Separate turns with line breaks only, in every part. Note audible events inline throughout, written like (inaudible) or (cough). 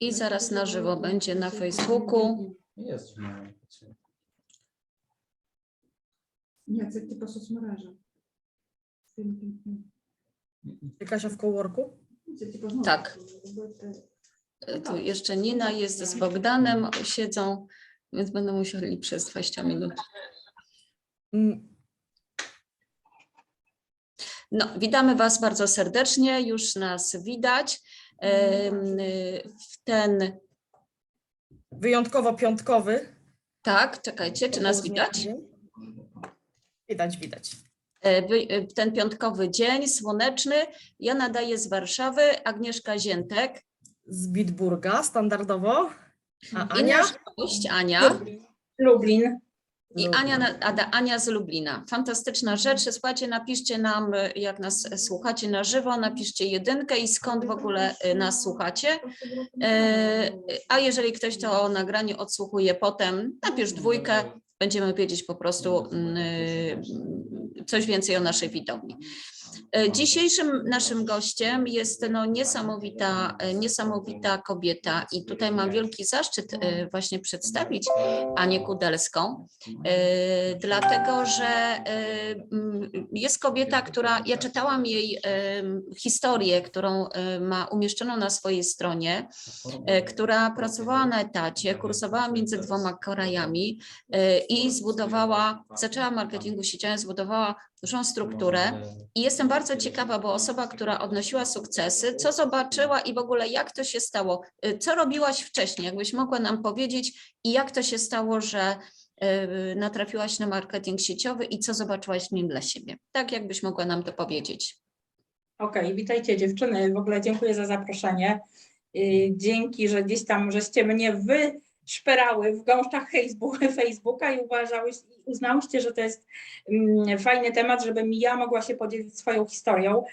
I zaraz na żywo będzie na Facebooku.
Jest w moim pacjencie.
Jacek, ty poszedł smaraża.
Jakaś w coworku?
Tak. No tu tak. jeszcze Nina jest z Bogdanem, siedzą, więc będą musieli przez 20 minut.
Mm,
no, witamy Was bardzo serdecznie, już nas widać. Y, W ten,
Wyjątkowo piątkowy.
tak, czekajcie, czy nas widać?
Widać, widać.
E, wy- e, w ten piątkowy dzień słoneczny. Ja nadaję z Warszawy, Agnieszka Ziętek
Z Bitburga standardowo. A
i
Ania?
nasz gość Ania.
Lublin.
I Ania, Ada, Ania z Lublina. Fantastyczna rzecz. Słuchajcie, napiszcie nam, y, jak nas y, słuchacie na żywo, napiszcie jedynkę i skąd w ogóle y, nas słuchacie. E, A jeżeli ktoś to nagranie odsłuchuje potem, napisz dwójkę, będziemy wiedzieć po prostu mm, y, coś więcej o naszej widowni. E, Dzisiejszym naszym gościem jest no, niesamowita, e, niesamowita kobieta i tutaj mam wielki zaszczyt e, właśnie przedstawić Anię Kudelską, dlatego że jest kobieta, która, ja czytałam jej historię, którą ma umieszczoną na swojej stronie, która pracowała na etacie, kursowała między dwoma krajami i zbudowała, zaczęła marketingu sieciowym, zbudowała dużą strukturę i jestem bardzo ciekawa, bo osoba, która odnosiła sukcesy, co zobaczyła i w ogóle jak to się stało, Y, co robiłaś wcześniej, jakbyś mogła nam powiedzieć i jak to się stało, że y, natrafiłaś na marketing sieciowy i co zobaczyłaś w nim dla siebie. Tak jakbyś mogła nam to powiedzieć.
Okej, witajcie dziewczyny. W ogóle dziękuję za zaproszenie. Dzięki, że gdzieś tam żeście mnie wyszperały w gąszczach Facebook, (laughs) Facebooka i uznałyście, że to jest mm, fajny temat, żebym ja mogła się podzielić swoją historią.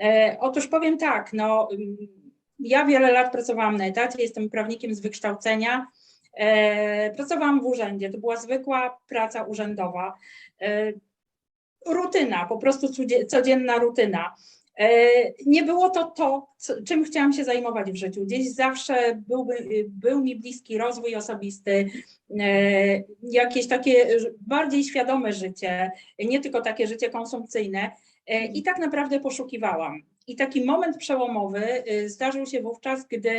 E, Otóż powiem tak, no mm, ja wiele lat pracowałam na etacie, jestem prawnikiem z wykształcenia. E, Pracowałam w urzędzie, to była zwykła praca urzędowa. E, Rutyna, po prostu codzienna rutyna. E, Nie było to to, czym chciałam się zajmować w życiu. Gdzieś zawsze byłby, był mi bliski rozwój osobisty, e, jakieś takie bardziej świadome życie, nie tylko takie życie konsumpcyjne. E, I tak naprawdę poszukiwałam. I taki moment przełomowy zdarzył się wówczas, gdy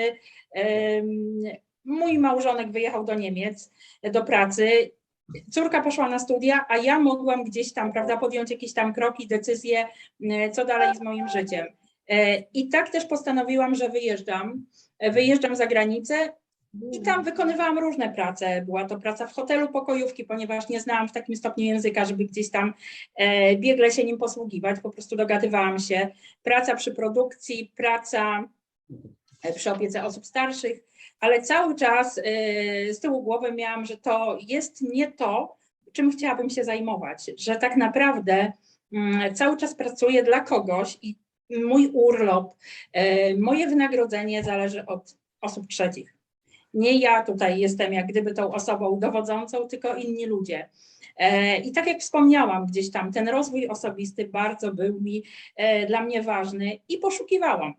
mój małżonek wyjechał do Niemiec do pracy. Córka poszła na studia, a ja mogłam gdzieś tam, prawda, podjąć jakieś tam kroki, decyzje, e, co dalej z moim życiem. E, I tak też postanowiłam, że wyjeżdżam. E, Wyjeżdżam za granicę i tam wykonywałam różne prace. Była to praca w hotelu pokojówki, ponieważ nie znałam w takim stopniu języka, żeby gdzieś tam e, biegle się nim posługiwać, po prostu dogadywałam się. Praca przy produkcji, praca przy opiece osób starszych, ale cały czas e, z tyłu głowy miałam, że to jest nie to, czym chciałabym się zajmować, że tak naprawdę mm, cały czas pracuję dla kogoś i mój urlop, e, moje wynagrodzenie zależy od osób trzecich. Nie ja tutaj jestem jak gdyby tą osobą dowodzącą, tylko inni ludzie. E, I tak jak wspomniałam gdzieś tam, ten rozwój osobisty bardzo był mi e, dla mnie ważny i poszukiwałam.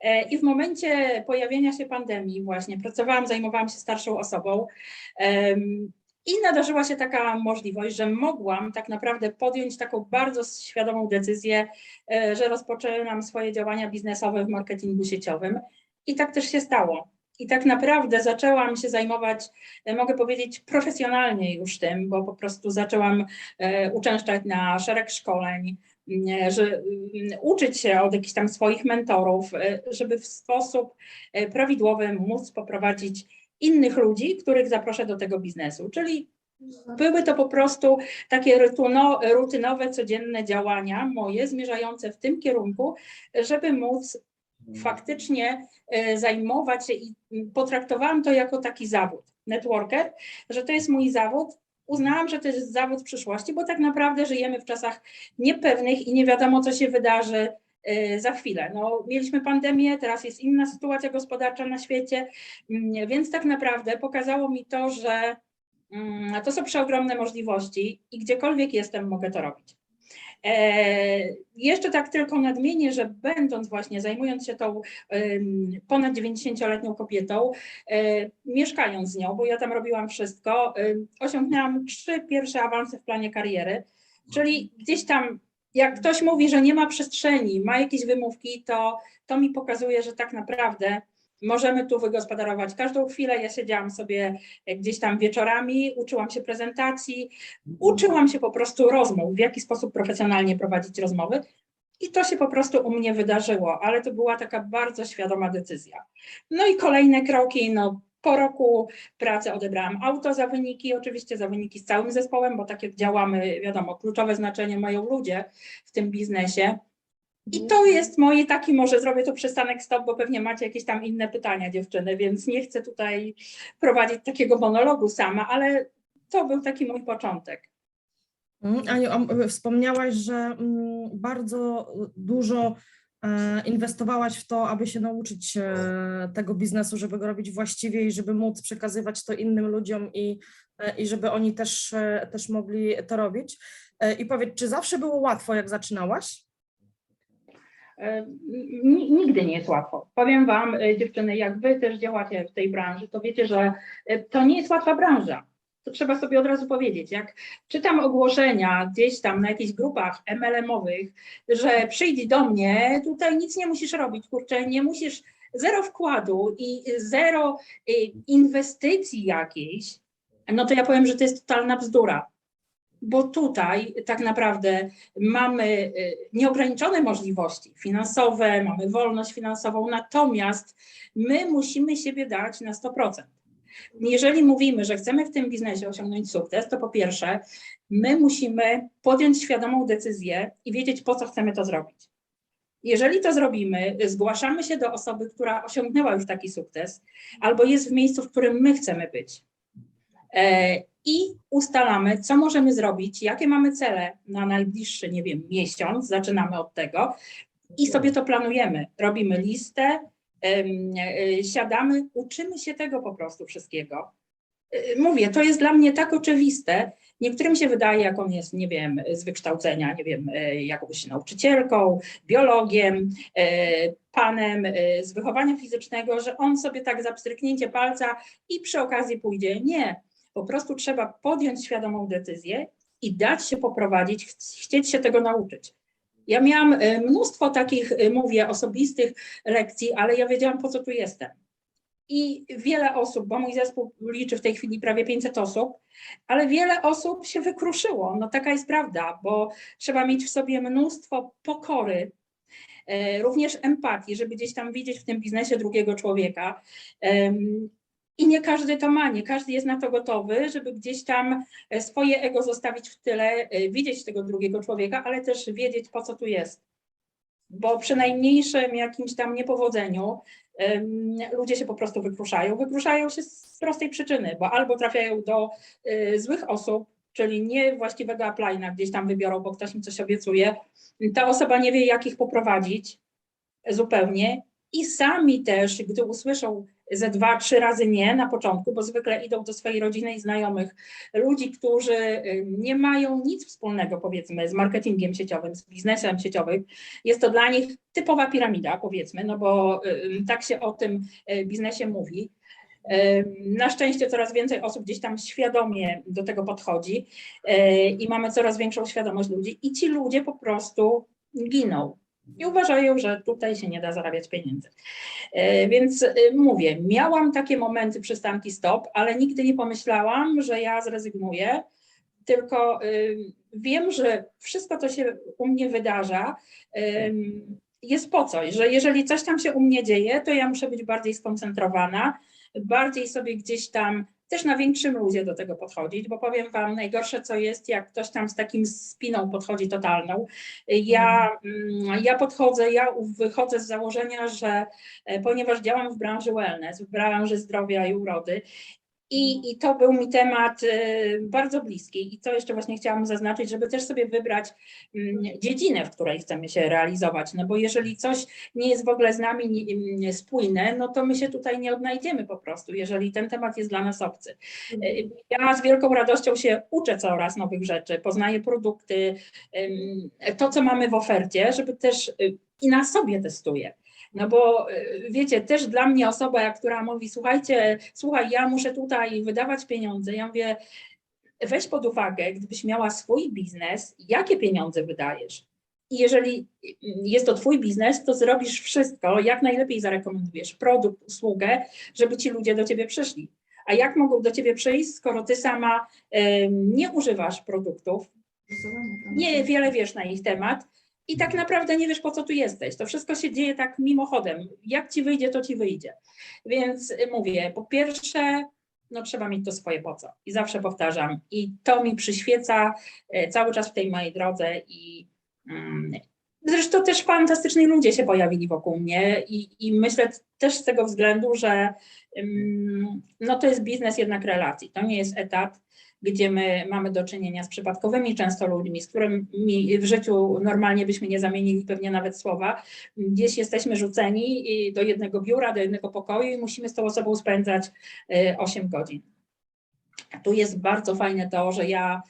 E, I w momencie pojawienia się pandemii, właśnie pracowałam, zajmowałam się starszą osobą. I nadarzyła się taka możliwość, że mogłam tak naprawdę podjąć taką bardzo świadomą decyzję, e, że rozpoczynam swoje działania biznesowe w marketingu sieciowym. I tak też się stało. I tak naprawdę zaczęłam się zajmować, e, mogę powiedzieć, profesjonalnie już tym, bo po prostu zaczęłam uczęszczać na szereg szkoleń, że mm, uczyć się od jakichś tam swoich mentorów, e, żeby w sposób e, prawidłowy móc poprowadzić innych ludzi, których zaproszę do tego biznesu. Czyli były to po prostu takie rutyno, rutynowe, codzienne działania moje zmierzające w tym kierunku, żeby móc faktycznie e, zajmować się i potraktowałam to jako taki zawód, networker, że to jest mój zawód. Uznałam, że to jest zawód przyszłości, bo tak naprawdę żyjemy w czasach niepewnych i nie wiadomo, co się wydarzy e, za chwilę. No, mieliśmy pandemię, teraz jest inna sytuacja gospodarcza na świecie, mm, więc tak naprawdę pokazało mi to, że mm, to są przeogromne możliwości i gdziekolwiek jestem, mogę to robić. E, jeszcze tak tylko nadmienię, że będąc właśnie, zajmując się tą ponad 90-letnią kobietą, e, mieszkając z nią, bo ja tam robiłam wszystko, osiągnęłam trzy pierwsze awanse w planie kariery, czyli gdzieś tam jak ktoś mówi, że nie ma przestrzeni, ma jakieś wymówki, to, to mi pokazuje, że tak naprawdę możemy tu wygospodarować każdą chwilę. Ja siedziałam sobie gdzieś tam wieczorami, uczyłam się prezentacji, uczyłam się po prostu rozmów, w jaki sposób profesjonalnie prowadzić rozmowy. I to się po prostu u mnie wydarzyło, ale to była taka bardzo świadoma decyzja. No i kolejne kroki, no po roku pracy odebrałam auto za wyniki, oczywiście za wyniki z całym zespołem, bo tak jak działamy, wiadomo, kluczowe znaczenie mają ludzie w tym biznesie. I to jest moje taki, może zrobię tu przystanek stop, bo pewnie macie jakieś tam inne pytania dziewczyny, więc nie chcę tutaj prowadzić takiego monologu sama, ale to był taki mój początek.
Mm, Aniu, wspomniałaś, że mm, bardzo dużo e, inwestowałaś w to, aby się nauczyć e, tego biznesu, żeby go robić właściwie i żeby móc przekazywać to innym ludziom i, e, i żeby oni też, też mogli to robić. I powiedz, czy zawsze było łatwo, jak zaczynałaś?
E, ni- Nigdy nie jest łatwo. Powiem Wam, e, dziewczyny, jak Wy też działacie w tej branży, to wiecie, że e, to nie jest łatwa branża. To trzeba sobie od razu powiedzieć. Jak czytam ogłoszenia gdzieś tam na jakichś grupach MLM-owych, że przyjdź do mnie, tutaj nic nie musisz robić, kurczę, nie musisz, zero wkładu i zero inwestycji jakiejś, no to ja powiem, że to jest totalna bzdura. Bo tutaj tak naprawdę mamy y, nieograniczone możliwości finansowe, mamy wolność finansową, natomiast my musimy siebie dać na 100%. Jeżeli mówimy, że chcemy w tym biznesie osiągnąć sukces, to po pierwsze, my musimy podjąć świadomą decyzję i wiedzieć, po co chcemy to zrobić. Jeżeli to zrobimy, zgłaszamy się do osoby, która osiągnęła już taki sukces, albo jest w miejscu, w którym my chcemy być. I ustalamy, co możemy zrobić, jakie mamy cele na najbliższy, nie wiem, miesiąc, zaczynamy od tego i sobie to planujemy. Robimy listę, e, siadamy, uczymy się tego po prostu wszystkiego. E, Mówię, to jest dla mnie tak oczywiste. Niektórym się wydaje, jak on jest, nie wiem, z wykształcenia, nie wiem, e, jakąś nauczycielką, biologiem, panem z wychowania fizycznego, że on sobie tak za pstryknięcie palca i przy okazji pójdzie. Nie, po prostu trzeba podjąć świadomą decyzję i dać się poprowadzić, ch- chcieć się tego nauczyć. Ja miałam e, mnóstwo takich, e, mówię, osobistych lekcji, ale ja wiedziałam, po co tu jestem. I wiele osób, bo mój zespół liczy w tej chwili prawie 500 osób, ale wiele osób się wykruszyło. No taka jest prawda, bo trzeba mieć w sobie mnóstwo pokory, e, również empatii, żeby gdzieś tam widzieć w tym biznesie drugiego człowieka. I nie każdy to ma, nie każdy jest na to gotowy, żeby gdzieś tam e, swoje ego zostawić w tyle, e, widzieć tego drugiego człowieka, ale też wiedzieć, po co tu jest. Bo przy najmniejszym jakimś tam niepowodzeniu ludzie się po prostu wykruszają. Wykruszają się z prostej przyczyny, bo albo trafiają do y, złych osób, czyli niewłaściwego uplina gdzieś tam wybiorą, bo ktoś im coś obiecuje. Ta osoba nie wie, jak ich poprowadzić zupełnie. I sami też, gdy usłyszą ze dwa, trzy razy nie na początku, bo zwykle idą do swojej rodziny i znajomych, ludzi, którzy nie mają nic wspólnego, powiedzmy, z marketingiem sieciowym, z biznesem sieciowym. Jest to dla nich typowa piramida, powiedzmy, no bo tak się o tym y, biznesie mówi. Na szczęście coraz więcej osób gdzieś tam świadomie do tego podchodzi y, i mamy coraz większą świadomość ludzi, i ci ludzie po prostu giną i uważają, że tutaj się nie da zarabiać pieniędzy. E, Więc e, mówię, miałam takie momenty przystanki stop, ale nigdy nie pomyślałam, że ja zrezygnuję, tylko y, wiem, że wszystko, co się u mnie wydarza, jest po coś, że jeżeli coś tam się u mnie dzieje, to ja muszę być bardziej skoncentrowana, bardziej sobie gdzieś tam też na większym luzie do tego podchodzić, bo powiem Wam, najgorsze co jest, jak ktoś tam z takim spiną podchodzi totalną. Ja, mm, ja podchodzę, ja wychodzę z założenia, że e, ponieważ działam w branży wellness, w branży zdrowia i urody I, I to był mi temat y, bardzo bliski. I co jeszcze właśnie chciałam zaznaczyć, żeby też sobie wybrać mm, dziedzinę, w której chcemy się realizować. No bo jeżeli coś nie jest w ogóle z nami spójne, no to my się tutaj nie odnajdziemy po prostu, jeżeli ten temat jest dla nas obcy. Y, Ja z wielką radością się uczę coraz nowych rzeczy, poznaję produkty, to, co mamy w ofercie, żeby też y, i na sobie testuję. No bo y, wiecie, też dla mnie osoba, która mówi, słuchajcie, słuchaj, ja muszę tutaj wydawać pieniądze, ja mówię, weź pod uwagę, gdybyś miała swój biznes, jakie pieniądze wydajesz. I jeżeli y, jest to twój biznes, to zrobisz wszystko, jak najlepiej zarekomendujesz produkt, usługę, żeby ci ludzie do ciebie przyszli. A jak mogą do ciebie przyjść, skoro ty sama em, nie używasz produktów,
Stosowanie tam.
nie wiele wiesz na ich temat i tak naprawdę nie wiesz, po co tu jesteś. To wszystko się dzieje tak mimochodem. Jak ci wyjdzie, to ci wyjdzie. Więc y, mówię, po pierwsze, no trzeba mieć to swoje po co. I zawsze powtarzam. I to mi przyświeca e, cały czas w tej mojej drodze i mm, Zresztą też fantastyczni ludzie się pojawili wokół mnie i, i myślę też z tego względu, że ym, no to jest biznes jednak relacji, to nie jest etat, gdzie my mamy do czynienia z przypadkowymi często ludźmi, z którymi w życiu normalnie byśmy nie zamienili pewnie nawet słowa. Gdzieś jesteśmy rzuceni do jednego biura, do jednego pokoju i musimy z tą osobą spędzać y, 8 godzin. Tu jest bardzo fajne to, że ja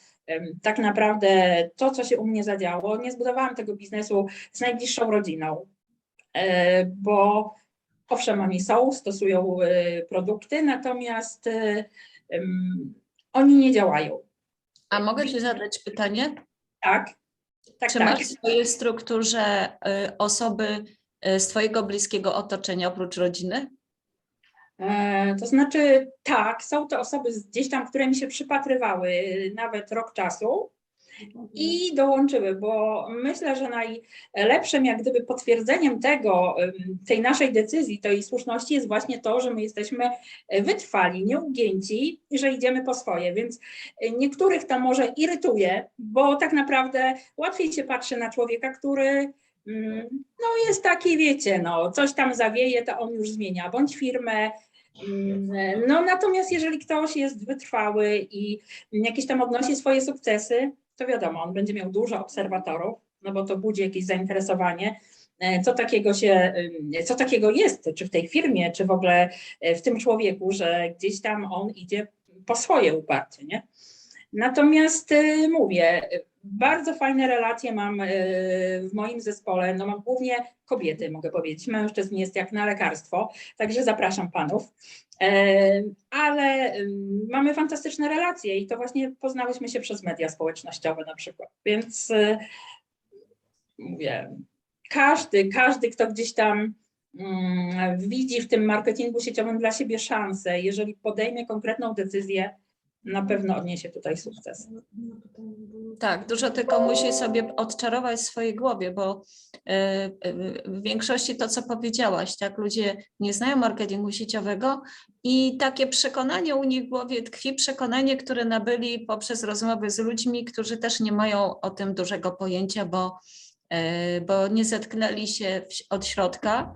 tak naprawdę to, co się u mnie zadziało, nie zbudowałam tego biznesu z najbliższą rodziną, e, bo owszem, oni są, stosują e, produkty, natomiast em, oni nie działają.
A mogę Ci zadać pytanie?
Tak, tak,
Czy
tak.
masz w swojej strukturze y, osoby y, z Twojego bliskiego otoczenia oprócz rodziny?
E, To znaczy, tak, są to osoby z- gdzieś tam, które mi się przypatrywały e, nawet rok czasu i dołączyły, bo myślę, że najlepszym jak gdyby potwierdzeniem tego, tej naszej decyzji, tej słuszności jest właśnie to, że my jesteśmy wytrwali, nieugięci i że idziemy po swoje, więc e, niektórych to może irytuje, bo tak naprawdę łatwiej się patrzy na człowieka, który mm, no jest taki, wiecie, no coś tam zawieje, to on już zmienia, bądź firmę, Mm, No natomiast jeżeli ktoś jest wytrwały i jakieś tam odnosi swoje sukcesy, to wiadomo, on będzie miał dużo obserwatorów, no bo to budzi jakieś zainteresowanie, e, co takiego się, ym, co takiego jest, czy w tej firmie, czy w ogóle e, w tym człowieku, że gdzieś tam on idzie po swoje uparcie, nie? Natomiast mówię, bardzo fajne relacje mam w moim zespole. No mam głównie kobiety, mogę powiedzieć. Mężczyzn jest jak na lekarstwo, także zapraszam panów. E, Ale mamy fantastyczne relacje i to właśnie poznałyśmy się przez media społecznościowe na przykład. Więc y, mówię, każdy, każdy, kto gdzieś tam mm, widzi w tym marketingu sieciowym dla siebie szansę, jeżeli podejmie konkretną decyzję, na pewno odniesie tutaj sukces.
Tak, dużo tylko musi sobie odczarować w swojej głowie, bo y, y, w większości to, co powiedziałaś, tak, ludzie nie znają marketingu sieciowego i takie przekonanie u nich w głowie tkwi, przekonanie, które nabyli poprzez rozmowy z ludźmi, którzy też nie mają o tym dużego pojęcia, bo, y, bo nie zetknęli się od środka,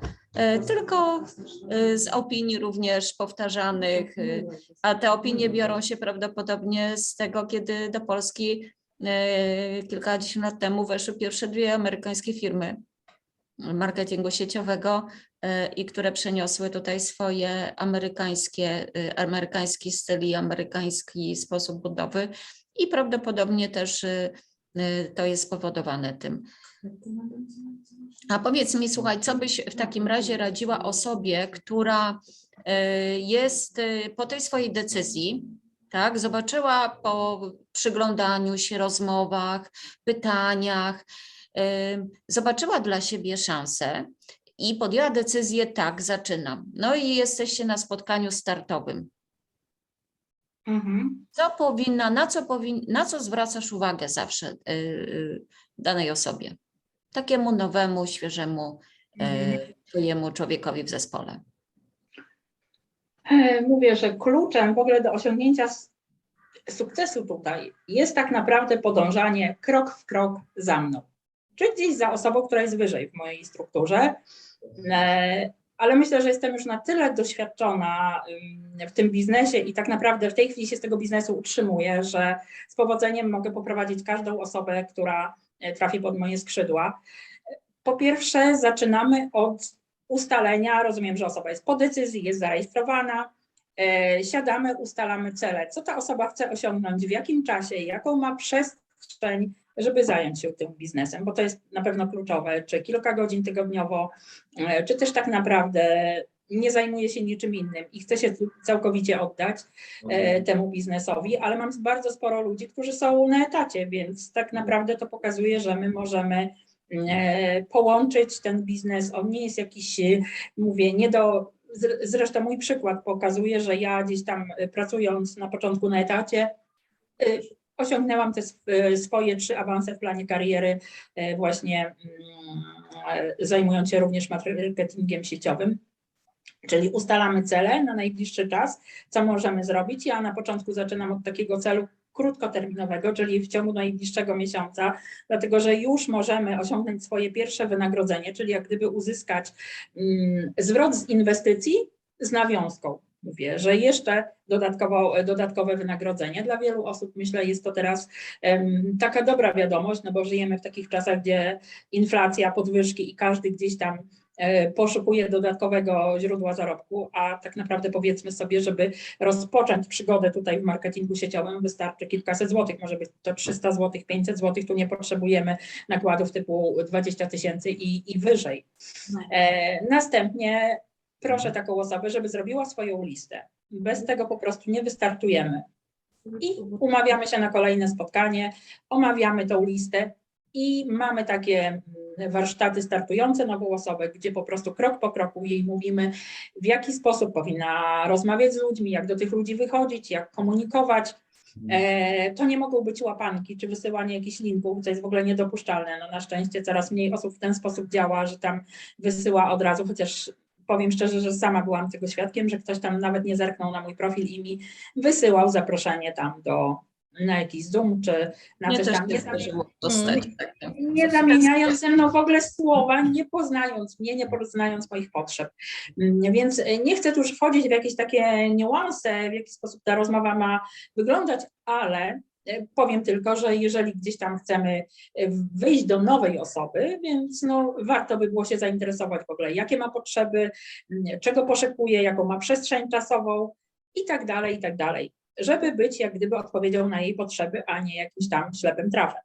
tylko y, z opinii również powtarzanych, y, a te opinie biorą się prawdopodobnie z tego, kiedy do Polski e, kilkadziesiąt lat temu weszły pierwsze dwie amerykańskie firmy marketingu sieciowego e, i które przeniosły tutaj swoje amerykańskie, e, amerykański styl i amerykański sposób budowy i prawdopodobnie też e, e, to jest spowodowane tym. A powiedz mi, słuchaj, co byś w takim razie radziła osobie, która e, jest e, po tej swojej decyzji, tak, zobaczyła po przyglądaniu się, rozmowach, pytaniach, e, zobaczyła dla siebie szansę i podjęła decyzję, tak, zaczynam. No i jesteście na spotkaniu startowym.
Mhm.
Co powinna, na co, powin, na co zwracasz uwagę zawsze danej osobie? Takiemu nowemu, świeżemu, y, twojemu człowiekowi w zespole.
E, Mówię, że kluczem w ogóle do osiągnięcia sukcesu tutaj jest tak naprawdę podążanie krok w krok za mną. Czy gdzieś za osobą, która jest wyżej w mojej strukturze, e, ale myślę, że jestem już na tyle doświadczona w tym biznesie i tak naprawdę w tej chwili się z tego biznesu utrzymuję, że z powodzeniem mogę poprowadzić każdą osobę, która e, trafi pod moje skrzydła. Po pierwsze, zaczynamy od ustalenia, rozumiem, że osoba jest po decyzji, jest zarejestrowana, e, siadamy, ustalamy cele, co ta osoba chce osiągnąć, w jakim czasie, jaką ma przestrzeń, żeby zająć się tym biznesem, bo to jest na pewno kluczowe, czy kilka godzin tygodniowo, e, czy też tak naprawdę nie zajmuje się niczym innym i chce się całkowicie oddać e, temu biznesowi, ale mam bardzo sporo ludzi, którzy są na etacie, więc tak naprawdę to pokazuje, że my możemy e, połączyć ten biznes. On nie jest jakiś, e, mówię, nie do. zre- Zresztą mój przykład pokazuje, że ja gdzieś tam pracując na początku na etacie, osiągnęłam te sw- swoje trzy awanse w planie kariery, właśnie mm, zajmując się również marketingiem sieciowym. Czyli ustalamy cele na najbliższy czas, co możemy zrobić. Ja na początku zaczynam od takiego celu krótkoterminowego, czyli w ciągu najbliższego miesiąca, dlatego że już możemy osiągnąć swoje pierwsze wynagrodzenie, czyli jak gdyby uzyskać mm, zwrot z inwestycji z nawiązką. Mówię, że jeszcze dodatkowo, dodatkowe wynagrodzenie. Dla wielu osób myślę jest to teraz em, taka dobra wiadomość, no bo żyjemy w takich czasach, gdzie inflacja, podwyżki i każdy gdzieś tam poszukuje dodatkowego źródła zarobku, a tak naprawdę powiedzmy sobie, żeby rozpocząć przygodę tutaj w marketingu sieciowym wystarczy kilkaset złotych, może być to 300 złotych, 500 złotych, tu nie potrzebujemy nakładów typu 20 tysięcy i, i wyżej. E, następnie proszę taką osobę, żeby zrobiła swoją listę. Bez tego po prostu nie wystartujemy. I umawiamy się na kolejne spotkanie, omawiamy tą listę i mamy takie mm, warsztaty startujące nową osobę, gdzie po prostu krok po kroku jej mówimy, w jaki sposób powinna rozmawiać z ludźmi, jak do tych ludzi wychodzić, jak komunikować. E, to nie mogą być łapanki czy wysyłanie jakichś linków, co jest w ogóle niedopuszczalne. No, na szczęście coraz mniej osób w ten sposób działa, że tam wysyła od razu, chociaż powiem szczerze, że sama byłam tego świadkiem, że ktoś tam nawet nie zerknął na mój profil i mi wysyłał zaproszenie tam do na jakiś Zoom czy na
Mnie
coś
też
tam.
nie
Nie,
zdarzyło dostać. takie.
nie zamieniając ze mną w ogóle słowa, nie poznając mnie, nie poznając moich potrzeb. Mm, Więc e, nie chcę tu już wchodzić w jakieś takie niuanse, w jaki sposób ta rozmowa ma wyglądać, ale e, powiem tylko, że jeżeli gdzieś tam chcemy e, wyjść do nowej osoby, więc no, warto by było się zainteresować w ogóle, jakie ma potrzeby, mm, czego poszukuje, jaką ma przestrzeń czasową i tak dalej, i tak dalej, żeby być jak gdyby odpowiedzią na jej potrzeby, a nie jakimś tam ślepym trafem.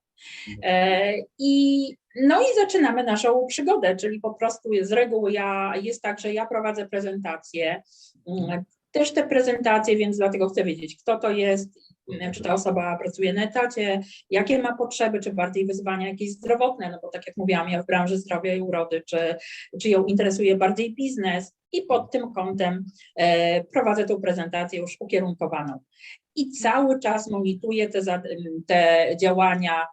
E, I, no i zaczynamy naszą przygodę, czyli po prostu z reguły ja, jest tak, że ja prowadzę prezentację, mm, też te prezentacje, więc dlatego chcę wiedzieć, kto to jest, czy ta osoba pracuje na etacie, jakie ma potrzeby, czy bardziej wyzwania jakieś zdrowotne, no bo tak jak mówiłam, ja w branży zdrowia i urody, czy, czy ją interesuje bardziej biznes i pod tym kątem e, prowadzę tą prezentację już ukierunkowaną. I cały czas monituję te, te działania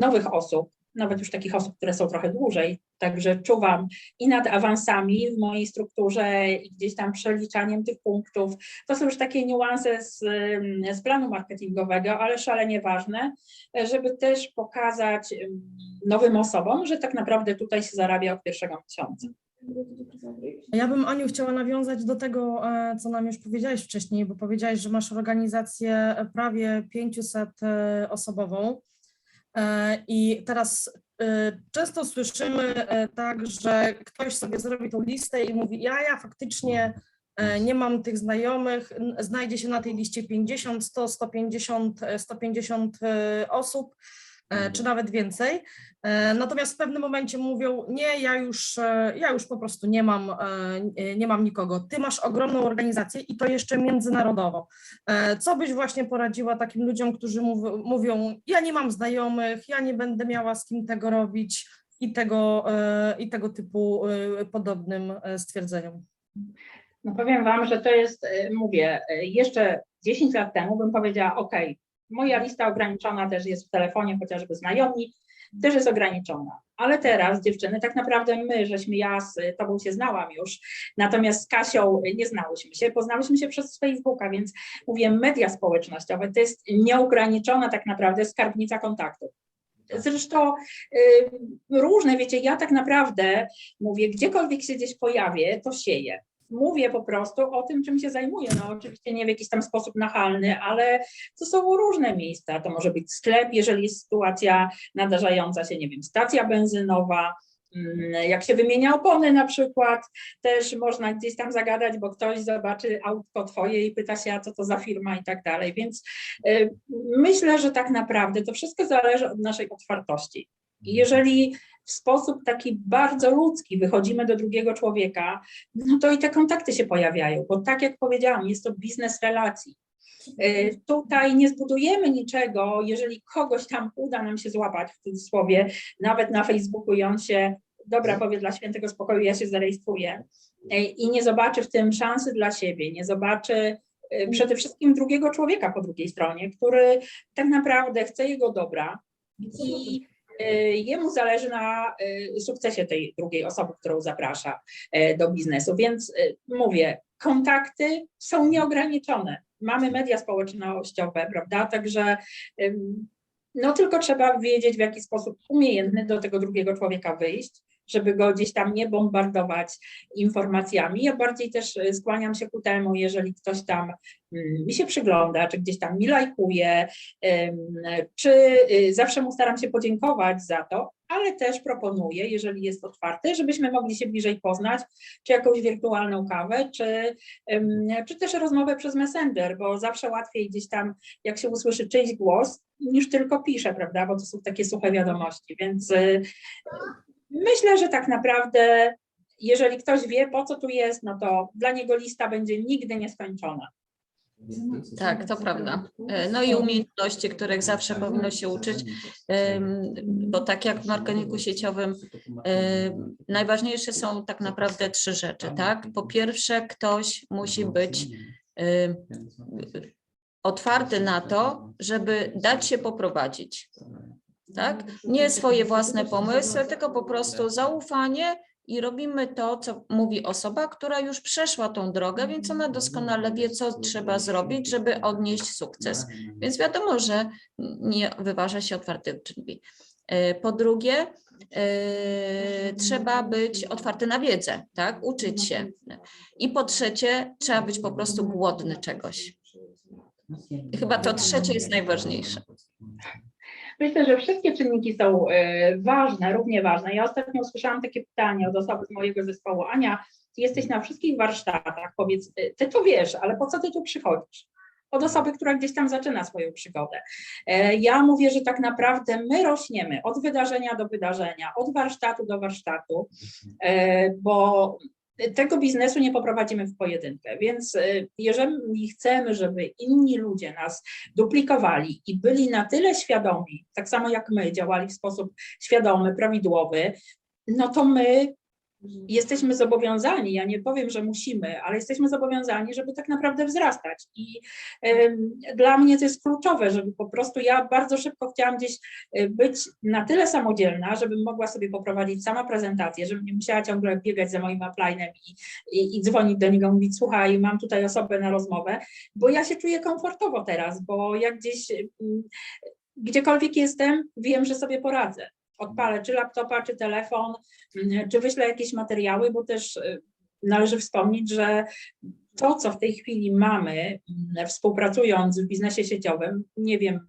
nowych osób, nawet już takich osób, które są trochę dłużej, także czuwam i nad awansami w mojej strukturze i gdzieś tam przeliczaniem tych punktów. To są już takie niuanse z, z planu marketingowego, ale szalenie ważne, e, żeby też pokazać ym, nowym osobom, że tak naprawdę tutaj się zarabia od pierwszego miesiąca.
Ja bym, Aniu, chciała nawiązać do tego, e, co nam już powiedziałeś wcześniej, bo powiedziałeś, że masz organizację prawie 500-osobową i teraz e, często słyszymy e, tak, że ktoś sobie zrobi tą listę i mówi, ja, ja faktycznie e, nie mam tych znajomych, znajdzie się na tej liście 50, 100, 150, e, 150 e, osób, e, czy nawet więcej. E, Natomiast w pewnym momencie mówią, nie, ja już, e, ja już po prostu nie mam, e, nie mam nikogo. Ty masz ogromną organizację i to jeszcze międzynarodowo. Co byś właśnie poradziła takim ludziom, którzy mów- mówią, ja nie mam znajomych, ja nie będę miała z kim tego robić i tego, i tego typu podobnym stwierdzeniom?
No powiem Wam, że to jest, mówię, jeszcze 10 lat temu bym powiedziała, ok, moja lista ograniczona też jest w telefonie, chociażby znajomi, też jest ograniczona. Ale teraz dziewczyny, tak naprawdę my, żeśmy ja z Tobą się znałam już, natomiast z Kasią nie znałyśmy się, poznałyśmy się przez Facebooka, więc mówię, media społecznościowe to jest nieograniczona tak naprawdę skarbnica kontaktów. Zresztą y, różne, wiecie, ja tak naprawdę mówię, gdziekolwiek się gdzieś pojawię, to sieję. Mówię po prostu o tym, czym się zajmuję. No oczywiście nie w jakiś tam sposób nachalny, ale to są różne miejsca. To może być sklep, jeżeli jest sytuacja nadarzająca się, nie wiem, stacja benzynowa, mm, jak się wymienia opony na przykład, też można gdzieś tam zagadać, bo ktoś zobaczy autko twoje i pyta się, a co to za firma i tak dalej. Więc y, myślę, że tak naprawdę to wszystko zależy od naszej otwartości. Jeżeli w sposób taki bardzo ludzki wychodzimy do drugiego człowieka, no to i te kontakty się pojawiają, bo tak jak powiedziałam, jest to biznes relacji. Y, Tutaj nie zbudujemy niczego, jeżeli kogoś tam uda nam się złapać, w cudzysłowie, nawet na Facebooku i on się, dobra, powie dla świętego spokoju, ja się zarejestruję y, i nie zobaczy w tym szansy dla siebie, nie zobaczy y, przede wszystkim drugiego człowieka po drugiej stronie, który tak naprawdę chce jego dobra i jemu zależy na y, sukcesie tej drugiej osoby, którą zaprasza y, do biznesu. Więc mówię, kontakty są nieograniczone. Mamy media społecznościowe, prawda? Także no tylko trzeba wiedzieć, w jaki sposób umiejętny do tego drugiego człowieka wyjść, żeby go gdzieś tam nie bombardować informacjami. Ja bardziej też y, skłaniam się ku temu, jeżeli ktoś tam mm, mi się przygląda, czy gdzieś tam mi lajkuje, czy y, zawsze mu staram się podziękować za to, ale też proponuję, jeżeli jest otwarty, żebyśmy mogli się bliżej poznać, czy jakąś wirtualną kawę, czy, czy też rozmowę przez Messenger, bo zawsze łatwiej gdzieś tam, jak się usłyszy czyjś głos, niż tylko pisze, prawda, bo to są takie suche wiadomości, więc y, myślę, że tak naprawdę jeżeli ktoś wie, po co tu jest, no to dla niego lista będzie nigdy nieskończona.
Tak, to prawda. E, No i umiejętności, których zawsze powinno się uczyć, bo tak jak w marketingu sieciowym e, najważniejsze są tak naprawdę trzy rzeczy, tak? Po pierwsze, ktoś musi być e, otwarty na to, żeby dać się poprowadzić, tak? Nie swoje własne pomysły, tylko po prostu zaufanie i robimy to, co mówi osoba, która już przeszła tą drogę, więc ona doskonale wie, co trzeba zrobić, żeby odnieść sukces. Więc wiadomo, że nie wyważa się otwartych drzwi. E, Po drugie, e, trzeba być otwarty na wiedzę, tak? Uczyć się. I po trzecie, trzeba być po prostu głodny czegoś. I chyba to trzecie jest najważniejsze.
Myślę, że wszystkie czynniki są e, ważne, równie ważne. Ja ostatnio usłyszałam takie pytanie od osoby z mojego zespołu. Ania, ty jesteś na wszystkich warsztatach, powiedz, e, ty to wiesz, ale po co ty tu przychodzisz? Od osoby, która gdzieś tam zaczyna swoją przygodę. E, Ja mówię, że tak naprawdę my rośniemy od wydarzenia do wydarzenia, od warsztatu do warsztatu, bo tego biznesu nie poprowadzimy w pojedynkę. Więc e, jeżeli chcemy, żeby inni ludzie nas duplikowali i byli na tyle świadomi, tak samo jak my, działali w sposób świadomy, prawidłowy, no to my jesteśmy zobowiązani, ja nie powiem, że musimy, ale jesteśmy zobowiązani, żeby tak naprawdę wzrastać. I dla mnie to jest kluczowe, żeby po prostu ja bardzo szybko chciałam gdzieś e, być na tyle samodzielna, żebym mogła sobie poprowadzić sama prezentację, żebym nie musiała ciągle biegać za moim uplinem i, i, i dzwonić do niego, mówić, słuchaj, mam tutaj osobę na rozmowę, bo ja się czuję komfortowo teraz, bo jak gdzieś mm, gdziekolwiek jestem, wiem, że sobie poradzę. Odpalę czy laptopa, czy telefon, mm, czy wyślę jakieś materiały, bo też y, należy wspomnieć, że to, co w tej chwili mamy, mm, współpracując w biznesie sieciowym, nie wiem,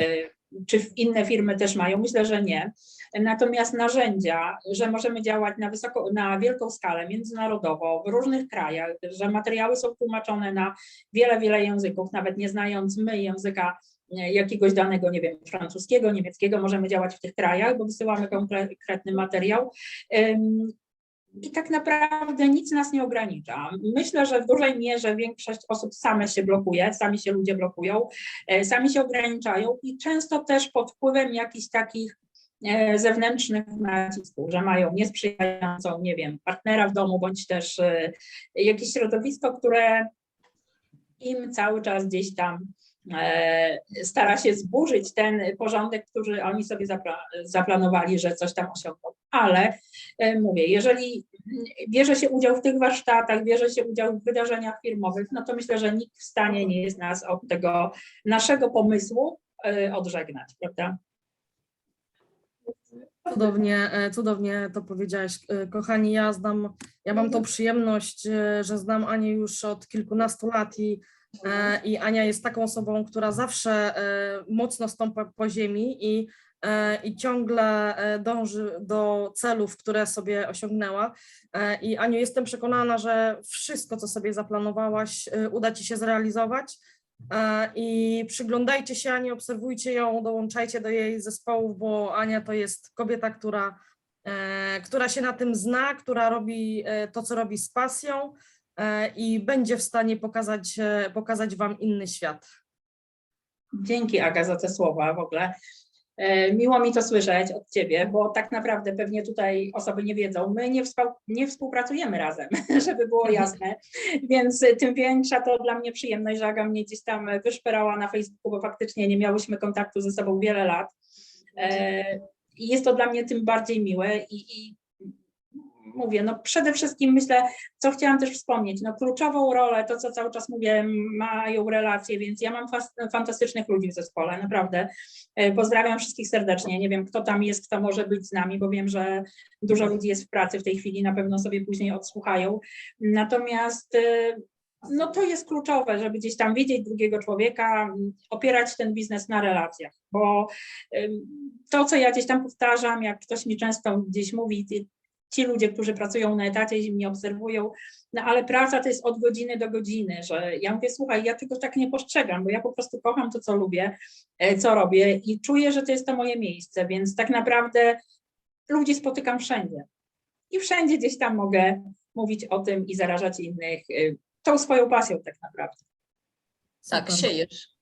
y, czy inne firmy też mają, myślę, że nie. Natomiast narzędzia, że możemy działać na, wysoko, na wielką skalę, międzynarodowo, w różnych krajach, że materiały są tłumaczone na wiele, wiele języków, nawet nie znając my języka jakiegoś danego, nie wiem, francuskiego, niemieckiego, możemy działać w tych krajach, bo wysyłamy konkretny materiał. I tak naprawdę nic nas nie ogranicza. Myślę, że w dużej mierze większość osób same się blokuje, sami się ludzie blokują, e, sami się ograniczają i często też pod wpływem jakichś takich e, zewnętrznych nacisków, że mają niesprzyjającą, nie wiem, partnera w domu, bądź też e, jakieś środowisko, które im cały czas gdzieś tam e, stara się zburzyć ten porządek, który oni sobie zapla zaplanowali, że coś tam osiągną. Ale e, mówię, jeżeli bierze się udział w tych warsztatach, bierze się udział w wydarzeniach firmowych, no to myślę, że nikt w stanie nie jest nas od tego naszego pomysłu e, odżegnać, prawda?
Cudownie, e, cudownie to powiedziałaś. E, Kochani, ja znam, ja mam tą przyjemność, e, że znam Anię już od kilkunastu lat i, e, i Ania jest taką osobą, która zawsze e, mocno stąpa po ziemi i, e, i ciągle e, dąży do celów, które sobie osiągnęła. E, I Aniu, jestem przekonana, że wszystko, co sobie zaplanowałaś, e, uda Ci się zrealizować. E, I przyglądajcie się Ani, obserwujcie ją, dołączajcie do jej zespołów, bo Ania to jest kobieta, która, e, która się na tym zna, która robi e, to, co robi z pasją e, i będzie w stanie pokazać, e, pokazać Wam inny świat.
Dzięki Aga za te słowa w ogóle. E, Miło mi to słyszeć od Ciebie, bo tak naprawdę pewnie tutaj osoby nie wiedzą, my nie, nie współpracujemy razem, (laughs) żeby było jasne, więc e, tym większa to dla mnie przyjemność, że Aga mnie gdzieś tam wyszperała na Facebooku, bo faktycznie nie miałyśmy kontaktu ze sobą wiele lat. E, I jest to dla mnie tym bardziej miłe i, i mówię, no przede wszystkim myślę, co chciałam też wspomnieć, no kluczową rolę, to co cały czas mówię, mają relacje, więc ja mam fantastycznych ludzi w zespole, naprawdę. E, Pozdrawiam wszystkich serdecznie, nie wiem kto tam jest, kto może być z nami, bo wiem, że dużo ludzi jest w pracy w tej chwili, na pewno sobie później odsłuchają. Natomiast e, no to jest kluczowe, żeby gdzieś tam wiedzieć drugiego człowieka, opierać ten biznes na relacjach, bo ym, to, co ja gdzieś tam powtarzam, jak ktoś mi często gdzieś mówi, ci ludzie, którzy pracują na etacie i mnie obserwują, no ale praca to jest od godziny do godziny, że ja mówię, słuchaj, ja tego tak nie postrzegam, bo ja po prostu kocham to, co lubię, e, co robię i czuję, że to jest to moje miejsce, więc tak naprawdę ludzi spotykam wszędzie i wszędzie gdzieś tam mogę mówić o tym i zarażać innych y, tą swoją pasją tak naprawdę.
Tak,
Super.
siejesz.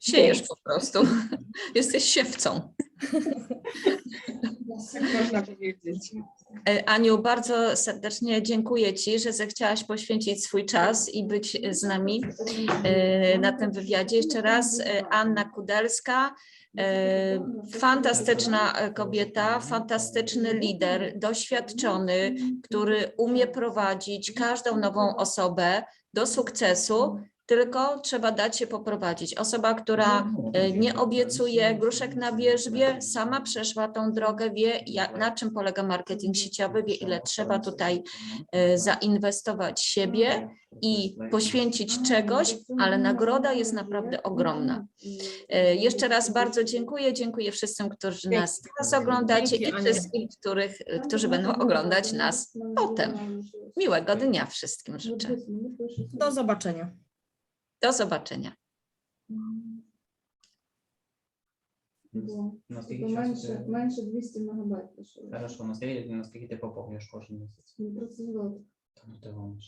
Siejesz po prostu. (laughs) Jesteś siewcą. (laughs)
Można powiedzieć.
E, Aniu, bardzo serdecznie dziękuję Ci, że zechciałaś poświęcić swój czas i być z nami e, na tym wywiadzie. Jeszcze raz e, Anna Kudelska, fantastyczna kobieta, fantastyczny lider, doświadczony, który umie prowadzić każdą nową osobę do sukcesu. Tylko trzeba dać się poprowadzić. Osoba, która e, nie obiecuje gruszek na wierzbie, sama przeszła tą drogę, wie jak, na czym polega marketing sieciowy, wie ile trzeba tutaj e, zainwestować siebie i poświęcić czegoś, ale nagroda jest naprawdę ogromna. E, Jeszcze raz bardzo dziękuję, dziękuję wszystkim, którzy nas teraz oglądacie i wszystkim, których, którzy będą oglądać nas potem. Miłego dnia wszystkim życzę.
Do zobaczenia.
Do zobaczення.
Було.
Наскільки
Тобто
часу
менше,
ти...
менше 200 мегабайт пішло.
Хорошо, наскільки, наскільки ти поповнюєш кожен місяць?
Ну, 30 злотих.
Там ти гониш.